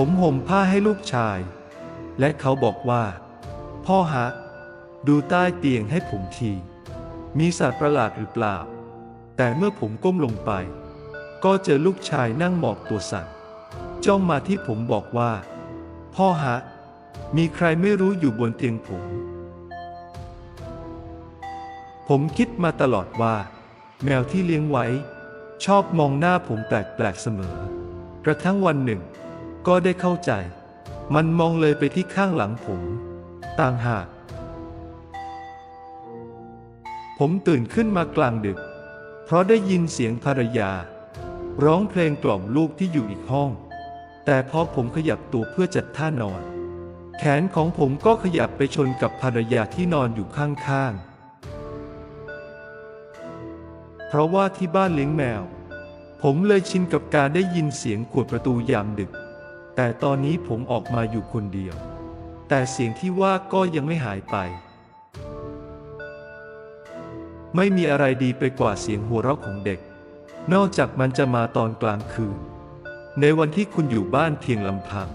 ผมห่มผ้าให้ลูกชาย และเขาบอกว่า พ่อฮะ ดูใต้เตียงให้ผมที มีสัตว์ประหลาดหรือเปล่า แต่เมื่อผมก้มลงไป ก็เจอลูกชายนั่งหมอบตัวสั่นจ้องมาที่ผมบอกว่า พ่อฮะ มีใครไม่รู้อยู่บนเตียงผม ผมคิดมาตลอดว่า แมวที่เลี้ยงไว้ ชอบมองหน้าผมแปลกๆเสมอ กระทั่งวันหนึ่ง ก็ได้เข้าใจ มันมองเลยไปที่ข้างหลังผม ต่างหาก ผมตื่นขึ้นมากลางดึก เพราะได้ยินเสียงภรรยา ร้องเพลงกล่อมลูกที่อยู่อีกห้อง แต่พอผมขยับตัวเพื่อจัดท่านอน แขนของผมก็ขยับไปชนกับภรรยาที่นอนอยู่ข้างๆ เพราะว่าที่บ้านเลี้ยงแมวผมเลยชินกับการได้ยินเสียงขวดประตูยามดึก แต่ตอนนี้ผมออกมาอยู่คนเดียว แต่เสียงที่ว่าก็ยังไม่หายไป ไม่มีอะไรดีไปกว่าเสียงหัวเราะของเด็ก นอกจากมันจะมาตอนกลางคืน ในวันที่คุณอยู่บ้านเพียงลำพัง